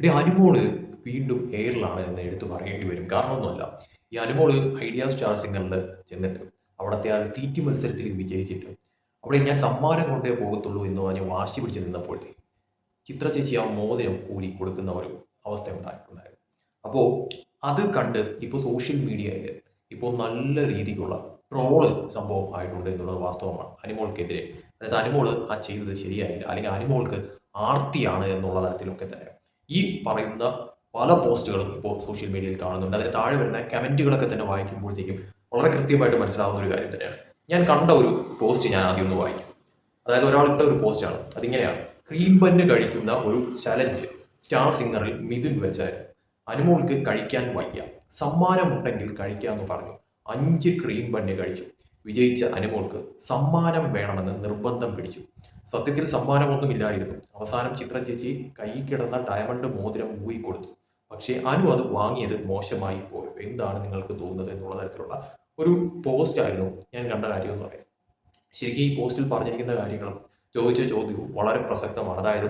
ഇവിടെ അനുമോൾ വീണ്ടും എയറിലാണ് എന്ന് എടുത്തു പറയേണ്ടി വരും. കാരണമൊന്നുമല്ല. ഈ അനുമോൾ ഐഡിയ സ്റ്റാർ സിംഗറിൽ ചെന്നിട്ട് അവിടുത്തെ ആ തീറ്റി മത്സരത്തിൽ വിജയിച്ചിട്ട് അവിടെ ഞാൻ സമ്മാനം കൊണ്ടേ പോകത്തുള്ളൂ എന്ന് പറഞ്ഞ് വാശി പിടിച്ച് നിന്നപ്പോഴത്തേക്ക് ചിത്ര ചേച്ചി ആ മോതിരം ഊരി കൊടുക്കുന്ന ഒരു അവസ്ഥ ഉണ്ടായിട്ടുണ്ടായിരുന്നു. അപ്പോൾ അത് കണ്ട് ഇപ്പോൾ സോഷ്യൽ മീഡിയയിൽ ഇപ്പോൾ നല്ല രീതിക്കുള്ള ട്രോൾ സംഭവം ആയിട്ടുണ്ട് എന്നുള്ളത് വാസ്തവമാണ് അനിമോൾക്കെതിരെ. അതായത് അനിമോൾ ആ ചെയ്തത് ശരിയായില്ല. അല്ലെങ്കിൽ അനിമോൾക്ക് ആർത്തിയാണ് എന്നുള്ള തരത്തിലൊക്കെ തന്നെ. ഈ പറയുന്ന പല പോസ്റ്റുകളും ഇപ്പോൾ സോഷ്യൽ മീഡിയയിൽ കാണുന്നുണ്ട്. അതിന് താഴെ വരുന്ന കമന്റുകളൊക്കെ തന്നെ വായിക്കുമ്പോഴത്തേക്കും വളരെ കൃത്യമായിട്ട് മനസ്സിലാവുന്ന ഒരു കാര്യം തന്നെയാണ്. ഞാൻ കണ്ട ഒരു പോസ്റ്റ് ഞാൻ ആദ്യം ഒന്ന് വായിക്കും. അതായത് ഒരാളിട്ട ഒരു പോസ്റ്റാണ്. അതിങ്ങനെയാണ്. ക്രീം ബന്ന് കഴിക്കുന്ന ഒരു ചലഞ്ച് സ്റ്റാർ സിംഗറിൽ മിഥുൻ വെച്ചായിരുന്നു. അനുമോൾക്ക് കഴിക്കാൻ വയ്യ. സമ്മാനമുണ്ടെങ്കിൽ കഴിക്കാമെന്ന് പറഞ്ഞു. അഞ്ച് ക്രീം ബണ്ണ് കഴിച്ചു. വിജയിച്ച അനുമോൾക്ക് സമ്മാനം വേണമെന്ന് നിർബന്ധം പിടിച്ചു. സത്യത്തിൽ സമ്മാനമൊന്നുമില്ലായിരുന്നു. അവസാനം ചിത്ര ചേച്ചി കൈ കിടന്ന ഡയമണ്ട് മോതിരം ഊയി കൊടുത്തു പക്ഷേ അനു അത് വാങ്ങിയത് മോശമായി പോയോ? എന്താണ് നിങ്ങൾക്ക് തോന്നുന്നത് എന്നുള്ള തരത്തിലുള്ള ഒരു പോസ്റ്റ് ആയിരുന്നു ഞാൻ കണ്ട കാര്യം എന്ന് പറയുന്നത് ശരിക്കും ഈ പോസ്റ്റിൽ പറഞ്ഞിരിക്കുന്ന കാര്യങ്ങളും ചോദിച്ച ചോദ്യവും വളരെ പ്രസക്തമാണ്. അതായത്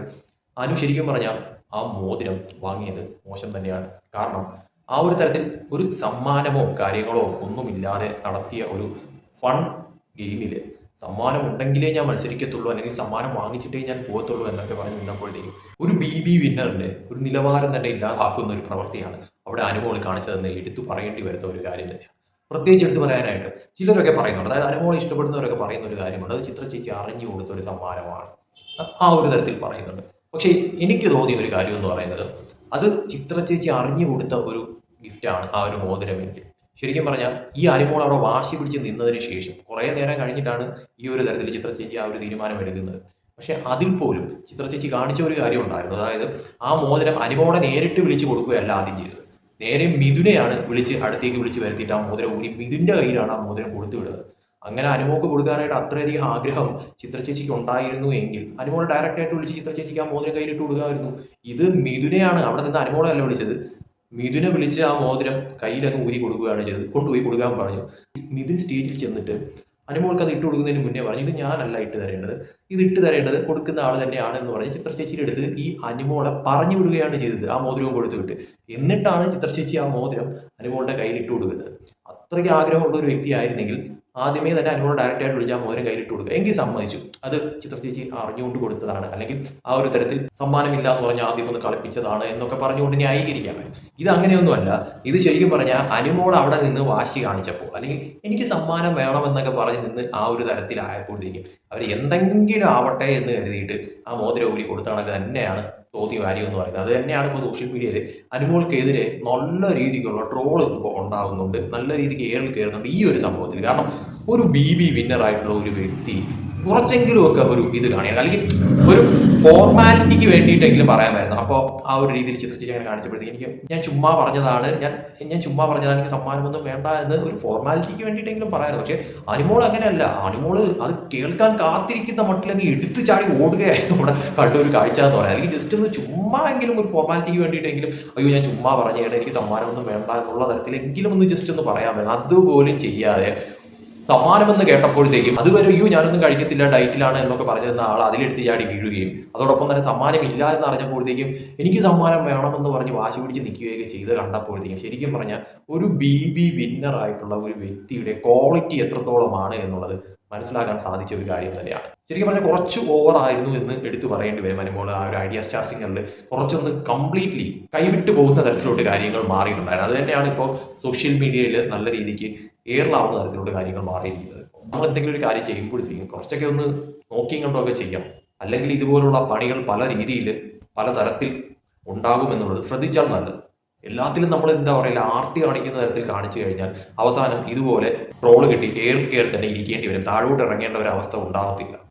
അനു ശരിക്കും പറഞ്ഞാൽ ആ മോതിരം വാങ്ങിയത് മോശം തന്നെയാണ്. കാരണം ആ ഒരു തരത്തിൽ ഒരു സമ്മാനമോ കാര്യങ്ങളോ ഒന്നുമില്ലാതെ നടത്തിയ ഒരു ഫൺ ഗെയിമിൽ സമ്മാനം ഉണ്ടെങ്കിലേ ഞാൻ മത്സരിക്കത്തുള്ളൂ അല്ലെങ്കിൽ സമ്മാനം വാങ്ങിച്ചിട്ടേ ഞാൻ പോകത്തുള്ളൂ എന്നൊക്കെ പറഞ്ഞ് നിന്നപ്പോഴത്തേക്കും ഒരു ബി ബി വിന്നറിന്റെ ഒരു നിലവാരം തന്നെ ഇല്ലാതാക്കുന്ന ഒരു പ്രവൃത്തിയാണ് അവിടെ അനുമോൾ കാണിച്ചതെന്ന് എടുത്തു പറയേണ്ടി വരുന്ന ഒരു കാര്യം തന്നെയാണ്. പ്രത്യേകിച്ച് എടുത്തു പറയാനായിട്ട് ചിലരൊക്കെ പറയുന്നുണ്ട്. അതായത് അനുമോളെ ഇഷ്ടപ്പെടുന്നവരൊക്കെ പറയുന്ന ഒരു കാര്യമുണ്ട്. അത് ചിത്ര ചേച്ചി അറിഞ്ഞു കൊടുത്ത ഒരു സമ്മാനമാണ്. ആ ഒരു തരത്തിൽ പറയുന്നുണ്ട്. പക്ഷേ എനിക്ക് തോന്നിയ ഒരു കാര്യം എന്ന് പറയുന്നത് അത് ചിത്ര ചേച്ചി അറിഞ്ഞു കൊടുത്ത ഒരു ഗിഫ്റ്റാണ് ആ ഒരു മോതിരമെങ്കിൽ ശരിക്കും പറഞ്ഞാൽ ഈ അരിമോൾ അവിടെ വാശി പിടിച്ച് നിന്നതിന് ശേഷം കുറേ നേരം കഴിഞ്ഞിട്ടാണ് ഈ ഒരു തരത്തിൽ ചിത്ര ചേച്ചി ആ ഒരു തീരുമാനം എടുക്കുന്നത്. പക്ഷെ അതിൽ പോലും ചിത്ര ചേച്ചി കാണിച്ച ഒരു കാര്യം ഉണ്ടായിരുന്നു. അതായത് ആ മോതിരം അരിമോളെ നേരിട്ട് വിളിച്ച് കൊടുക്കുകയല്ല ആദ്യം ചെയ്തത്. നേരെ മിഥുനെയാണ് വിളിച്ച് അടുത്തേക്ക് വിളിച്ച് വരുത്തിയിട്ട് ആ മോതിരം ഊരി മിഥുന്റെ കയ്യിലാണ് ആ മോതിരം കൊടുത്തു വിടുന്നത്. അങ്ങനെ അനുമോക്ക് കൊടുക്കാനായിട്ട് അത്രയധികം ആഗ്രഹം ചിത്ര ചേച്ചിക്ക് ഉണ്ടായിരുന്നു എങ്കിൽ അനുമോളെ ഡയറക്റ്റായിട്ട് വിളിച്ച് ചിത്ര ചേച്ചിക്ക് ആ മോതിരം കയ്യിലിട്ട് കൊടുക്കാമായിരുന്നു. ഇത് മിഥുനെയാണ് അവിടെ നിന്ന് അനുമോളെ അല്ല വിളിച്ചത്. മിഥുനെ വിളിച്ച് ആ മോതിരം കയ്യിലങ്ങ് ഊരി കൊടുക്കുകയാണ് ചെയ്തത്. കൊണ്ടുപോയി കൊടുക്കാൻ പറഞ്ഞു. മിഥുൻ സ്റ്റേജിൽ ചെന്നിട്ട് അനുമോൾക്ക് അത് ഇട്ട് കൊടുക്കുന്നതിന് മുന്നേ പറഞ്ഞു ഇത് ഞാനല്ല ഇട്ട് തരേണ്ടത്. ഇത് ഇട്ട് തരേണ്ടത് കൊടുക്കുന്ന ആൾ തന്നെയാണ് എന്ന് പറഞ്ഞ് ചിത്രചേച്ചിയുടെ അടുത്ത് ഈ അനുമോളെ പറഞ്ഞു വിടുകയാണ് ചെയ്തത് ആ മോതിരവും കൊടുത്തു വിട്ട്. എന്നിട്ടാണ് ചിത്രചേച്ചി ആ മോതിരം അനുമോളുടെ കയ്യിൽ ഇട്ട് കൊടുക്കുന്നത്. അത്രയ്ക്ക് ആഗ്രഹമുള്ള ഒരു വ്യക്തി ആയിരുന്നെങ്കിൽ ആദ്യമേ തന്നെ അനുമോൾ ഡയറക്റ്റ് ആയിട്ട് വിളിച്ച് ആ മോതിരം കയ്യിലിട്ട് കൊടുക്കുക. എങ്കിൽ സമ്മതിച്ചു. അത് ചിത്രചേച്ചി അറിഞ്ഞുകൊണ്ട് കൊടുത്തതാണ്. അല്ലെങ്കിൽ ആ ഒരു തരത്തിൽ സമ്മാനമില്ല എന്ന് പറഞ്ഞ് ആദ്യം ഒന്ന് കളിപ്പിച്ചതാണ് എന്നൊക്കെ പറഞ്ഞുകൊണ്ട് ന്യായീകരിക്കാൻ ഇത് അങ്ങനെയൊന്നുമല്ല ഇത് ശരിക്കും പറഞ്ഞാൽ അനുമോൾ അവിടെ നിന്ന് വാശി കാണിച്ചപ്പോൾ അല്ലെങ്കിൽ എനിക്ക് സമ്മാനം വേണമെന്നൊക്കെ പറഞ്ഞ് നിന്ന് ആ ഒരു തരത്തിലായപ്പോഴത്തേക്കും അവർ എന്തെങ്കിലും ആവട്ടെ എന്ന് കരുതിയിട്ട് ആ മോതിര ഊരി കൊടുത്ത കണക്ക് തന്നെയാണ് തോന്നിയ കാര്യം എന്ന് പറയുന്നത്. അത് തന്നെയാണ് ഇപ്പോൾ സോഷ്യൽ മീഡിയയിൽ അനുമോൾക്കെതിരെ നല്ല രീതിക്കുള്ള ട്രോൾ ഇപ്പോൾ ഉണ്ടാകുന്നുണ്ട് നല്ല രീതിക്ക് ഏറിൽ കയറുന്നുണ്ട് ഈ ഒരു സംഭവത്തിൽ. കാരണം ഒരു ബി ബി വിന്നറായിട്ടുള്ള ഒരു വ്യക്തി കുറച്ചെങ്കിലും ഒക്കെ ഒരു ഇത് കാണിയാൽ. അല്ലെങ്കിൽ ഒരു ഫോർമാലിറ്റിക്ക് വേണ്ടിയിട്ടെങ്കിലും പറയാമായിരുന്നു. അപ്പോൾ ആ ഒരു രീതിയിൽ ചിത്രചേച്ചി അങ്ങനെ കാണിച്ചപ്പോഴത്തേക്ക് എനിക്ക് ഞാൻ ചുമ്മാ പറഞ്ഞതാണ്. ഞാൻ ഞാൻ ചുമ്മാ പറഞ്ഞതാണ് എനിക്ക് സമ്മാനമൊന്നും വേണ്ട എന്ന് ഒരു ഫോർമാലിറ്റിക്ക് വേണ്ടിയിട്ടെങ്കിലും പറയാമായിരുന്നു. പക്ഷേ അനുമോൾ അങ്ങനെയല്ല. അനുമോൾ അത് കേൾക്കാൻ കാത്തിരിക്കുന്ന മട്ടിലങ്ങ് എടുത്തു ചാടി ഓടുകയായിരുന്നു നമ്മുടെ കണ്ട ഒരു കാഴ്ച എന്ന് പറയാം അല്ലെങ്കിൽ ജസ്റ്റ് ഒന്ന് ചുമ്മാ എങ്കിലും ഒരു ഫോർമാലിറ്റിക്ക് വേണ്ടിയിട്ടെങ്കിലും അയ്യോ ഞാൻ ചുമ്മാ പറഞ്ഞേട്ടെ എനിക്ക് സമ്മാനമൊന്നും വേണ്ട എന്നുള്ള തരത്തിലെങ്കിലും ഒന്ന് ജസ്റ്റ് ഒന്ന് പറയാമായിരുന്നു. അതുപോലും ചെയ്യാതെ സമ്മാനമെന്ന് കേട്ടപ്പോഴത്തേക്കും അതുവരെ അയ്യോ ഞാനൊന്നും കഴിക്കത്തില്ല ഡയറ്റിലാണ് എന്നൊക്കെ പറഞ്ഞിരുന്ന ആൾ അതിലെടുത്ത് ചാടി വീഴുകയും അതോടൊപ്പം തന്നെ സമ്മാനം ഇല്ല എന്ന് അറിഞ്ഞപ്പോഴത്തേക്കും എനിക്ക് സമ്മാനം വേണമെന്ന് പറഞ്ഞ് വാശി പിടിച്ച് നിൽക്കുകയൊക്കെ ചെയ്ത് കണ്ടപ്പോഴത്തേക്കും ശരിക്കും പറഞ്ഞാൽ ഒരു ബി ബി വിന്നർ ആയിട്ടുള്ള ഒരു വ്യക്തിയുടെ ക്വാളിറ്റി എത്രത്തോളമാണ് എന്നുള്ളത് മനസ്സിലാക്കാൻ സാധിച്ച ഒരു കാര്യം തന്നെയാണ്. ശരിക്കും പറഞ്ഞാൽ കുറച്ച് ഓവർ ആയിരുന്നു എന്ന് എടുത്തു പറയേണ്ടി വരും. അനുമോൾ ആ ഒരു ഐഡിയ സ്റ്റാർ കുറച്ചൊന്ന് കംപ്ലീറ്റ്ലി കൈവിട്ട് പോകുന്ന തരത്തിലോട്ട് കാര്യങ്ങൾ മാറിയിട്ടുണ്ടായിരുന്നു. അത് തന്നെയാണ് ഇപ്പോൾ സോഷ്യൽ മീഡിയയിൽ നല്ല രീതിക്ക് എയറിലാവുന്ന തരത്തിലുള്ള കാര്യങ്ങൾ മാറിയിരിക്കുന്നത്. നമ്മൾ എന്തെങ്കിലും ഒരു കാര്യം ചെയ്യുമ്പോഴത്തേക്കും കുറച്ചൊക്കെ ഒന്ന് നോക്കിയും കണ്ടൊക്കെ ചെയ്യാം. അല്ലെങ്കിൽ ഇതുപോലുള്ള പണികൾ പല രീതിയിൽ പല തരത്തിൽ ഉണ്ടാകുമെന്നുള്ളത് ശ്രദ്ധിച്ചാൽ നല്ലത്. എല്ലാത്തിലും നമ്മൾ എന്താ പറയുക ആർത്തി കാണിക്കുന്ന തരത്തിൽ കാണിച്ചു കഴിഞ്ഞാൽ അവസാനം ഇതുപോലെ ട്രോൾ കിട്ടി എയർ കയറി തന്നെ ഇരിക്കേണ്ടി വരും. താഴോട്ട് ഇറങ്ങേണ്ട ഒരു അവസ്ഥ ഉണ്ടാവത്തില്ല